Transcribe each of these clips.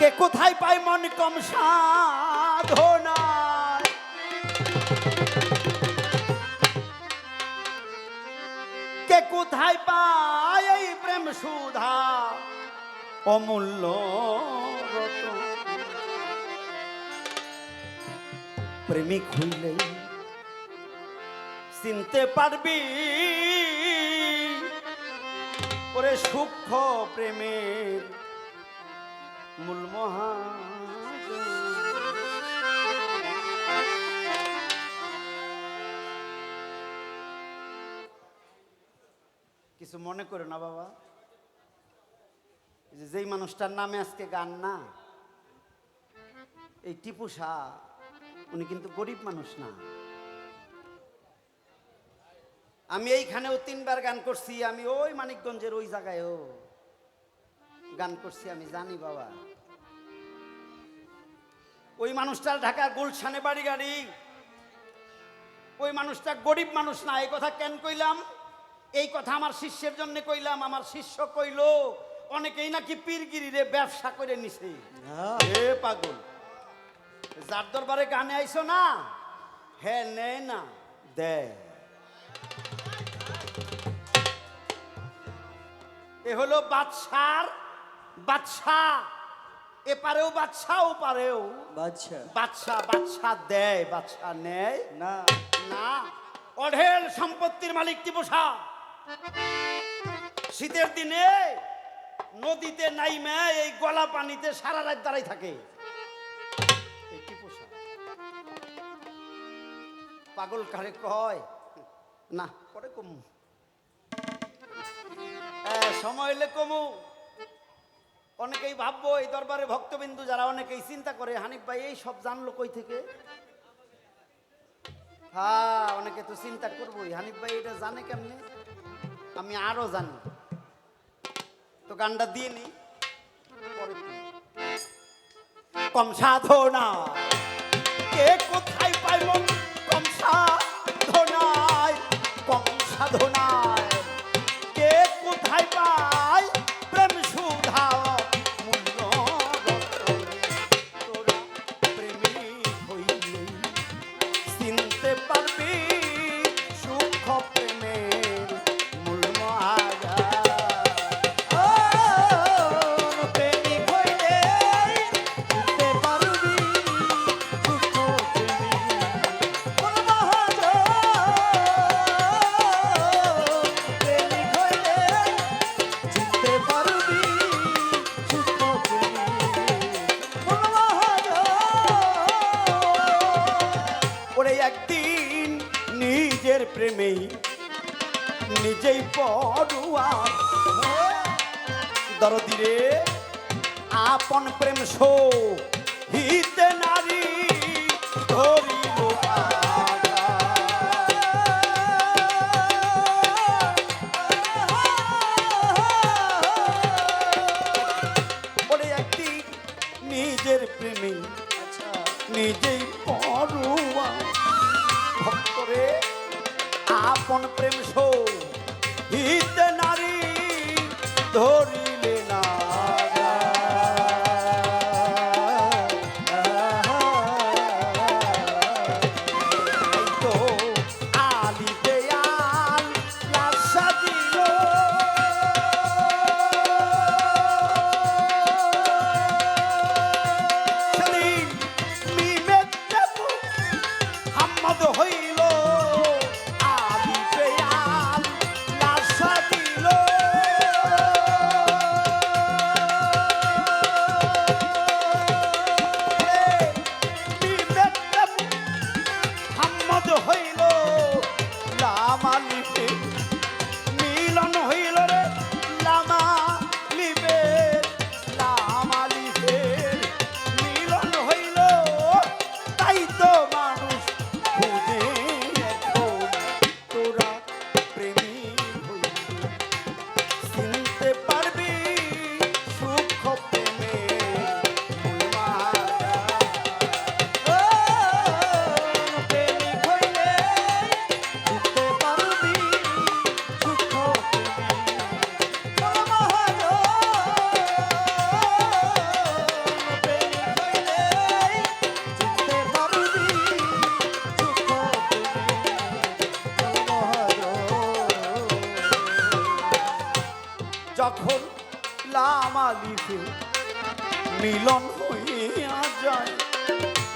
কে কোথায় পায় মন কম কে কোথায় পায় এই প্রেম সুধা? অমূল্য প্রেমিক হইলে চিনতে পারবি? ওরে সূক্ষ্ম প্রেমের কিছু মনে করো না বাবা। যেই মানুষটার নামে আজকে গান না, এই টিপু শাহ উনি কিন্তু গরিব মানুষ না। আমি এইখানেও তিনবার গান করছি, আমি ওই মানিকগঞ্জের ওই জায়গায়ও। গান করছি আমি জানি বাবা। ওই মানুষটার ঢাকা গুলশানে বাড়ি গাড়ি। ওই মানুষটা গরিব মানুষ না এই কথা কেন কইলাম? এই কথা আমার শিষ্যের জন্য কইলাম আমার শিষ্য কইল অনেকেই নাকি পীরগিরি রে ব্যবসা করে নিছে। এ পাগল যার দরবারে গানে আইছো না হ্যাঁ নেয় না দেয় এ হলো বাদশার বাদশা এপারেও বাদশা ওপারেও। বাচ্চা বাদশা বাদশা দেয় বাদশা নেয়। না। না। অঢেল সম্পত্তির মালিক টিপোসা শীতের দিনে নদীতে নাই নাইমে এই গলা পানিতে সারা রাত দাঁড়াই থাকে। পাগল কারে কয়? না পরে কমু। সময় হলে কমু। অনেকেই ভাববো এই দরবারে ভক্তবিন্দু যারা অনেকেই চিন্তা করে, হানিফ ভাই, এই সব জানলো কই থেকে? হ্যাঁ অনেকে তো চিন্তা করবোই, হানিফ ভাই, এটা জানে কেমনে? আমি আরও জানি। তো গানটা দিয়ে নি। কম সাধনা। কে কোথায় পাই মন কম সাধনায়? কম সাধনায় নিজের প্রেমে নিজেই পড়ুয়া। দরদিরে আপন প্রেম শো হিতে নারী ধরিল নিজের প্রেমে আচ্ছা। নিজেই আপন প্রেম সো তোমার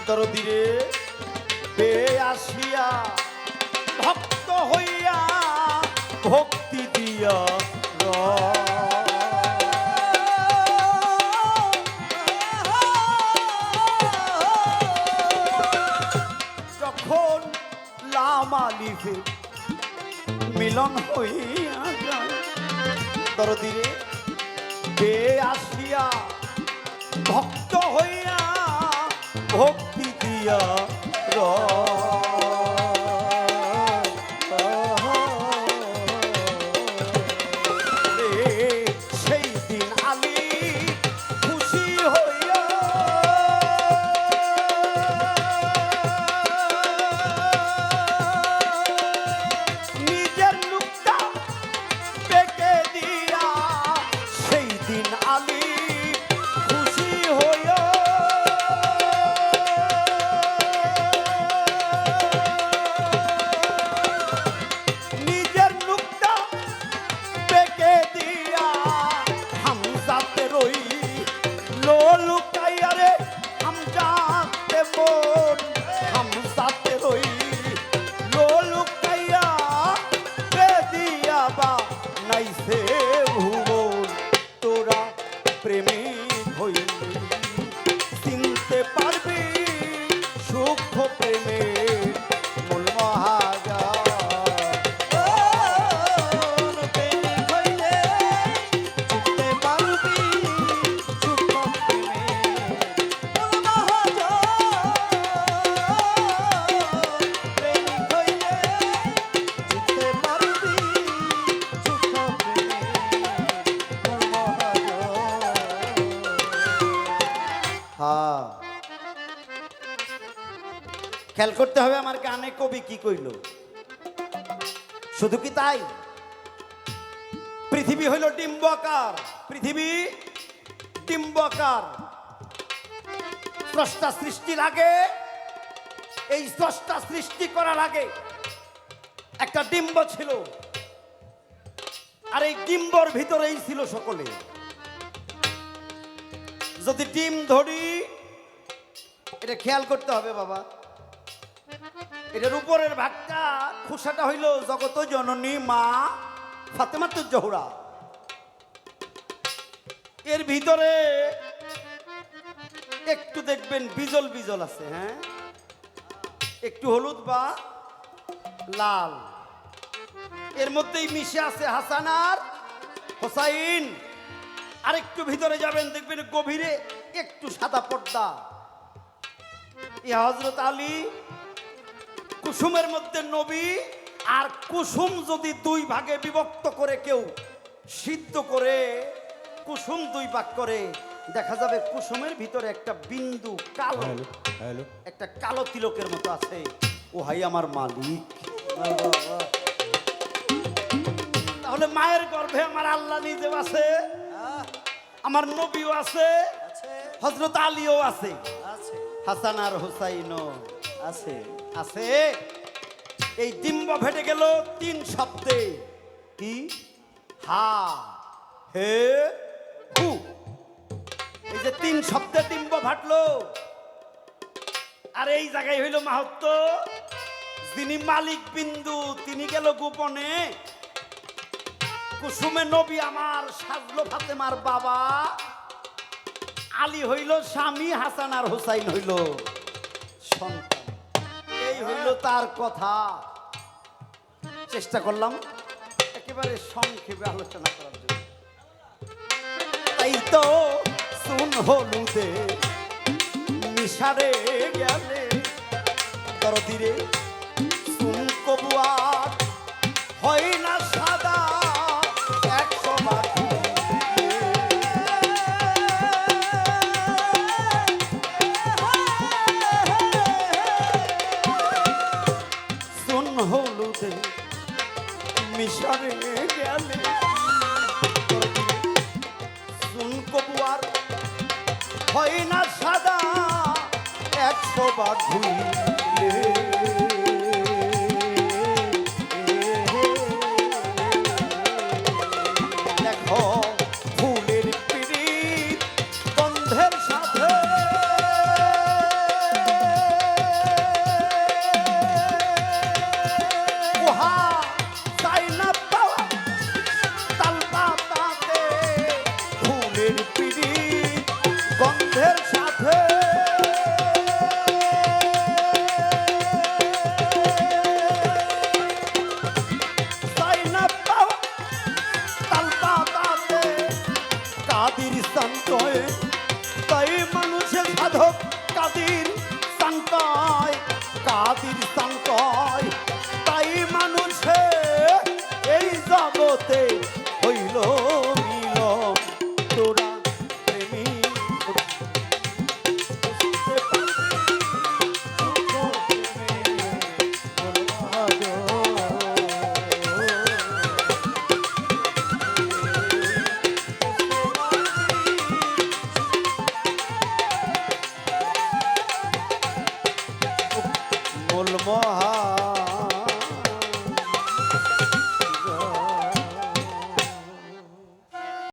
দরদিরে বে আসিয়া ভক্ত হইয়া ভক্তি দিয়া মিলন হইয়া যায় বে আসিয়া ভক্ত হইয়া ভক্তি দিয়া রে হইলি চিনতে পারবি খেয়াল করতে হবে আমার গানে কবি কি কইল। শুধু কি তাই? পৃথিবী হইল ডিম্বকার। পৃথিবী ডিম্বাকার। স্রষ্টা সৃষ্টির আগে এই স্রষ্টা সৃষ্টি করার আগে একটা ডিম্ব ছিল। আর এই ডিম্বর ভিতরেই ছিল সকলে। যদি ডিম ধরি, এটা খেয়াল করতে হবে বাবা। এটার উপরের ভাগটা খোসাটা হইল জগত জননী মা ফাতেমাতুর জহুরা এর ভিতরে একটু দেখবেন বিজল বিজল আছে হ্যাঁ? একটু হলুদ বা লাল। এর মধ্যেই মিশে আছে হাসান আর হোসাইন। আর একটু ভিতরে যাবেন, দেখবেন গভীরে একটু সাদা পর্দা। এ হজরত আলী কুসুমের মধ্যে নবী আর কুসুম যদি দুই ভাগে বিভক্ত করে কেউ সিদ্ধ করে কুসুম দুই ভাগ করে দেখা যাবে কুসুমের ভিতরে একটা বিন্দু কালো হ্যালো একটা কালো তিলকের মতো আছে। ও হাই আমার মালিক। তাহলে মায়ের গর্ভে আমার আল্লাহ নিজেও আছে আমার নবীও আছে হজরত আলীও আছে। আছে। হাসান আর হুসাইনও। আছে আছে। এই ডিম্ব ফেটে গেল তিন শব্দে। কি? হা, হে, হু। এই যে তিন শব্দে ডিম্ব ফাটলো। আর এই জায়গায় হইল মাহাত্ম যিনি মালিক বিন্দু, তিনি গেল গোপনে। কুসুমে নবী আমার, সাজলো ফাতেমার বাবা। আলী হইল স্বামী, হাসান আর হুসাইন হইল সন্তান। এই হইল তার কথা। চেষ্টা করলাম। একেবারে সংক্ষেপে আলোচনা করার জন্য। তাই তো শুন হলুদে মিশারে গেলে দরদিরে শুন কবুয়ার হয় না হয় না সাদা একশো বার ধুইলে সান্তায় তাই মানুষে সাধক কাদির সান্তায় কাদির সান্তায় তাই মানুষে এই জগতে হইল।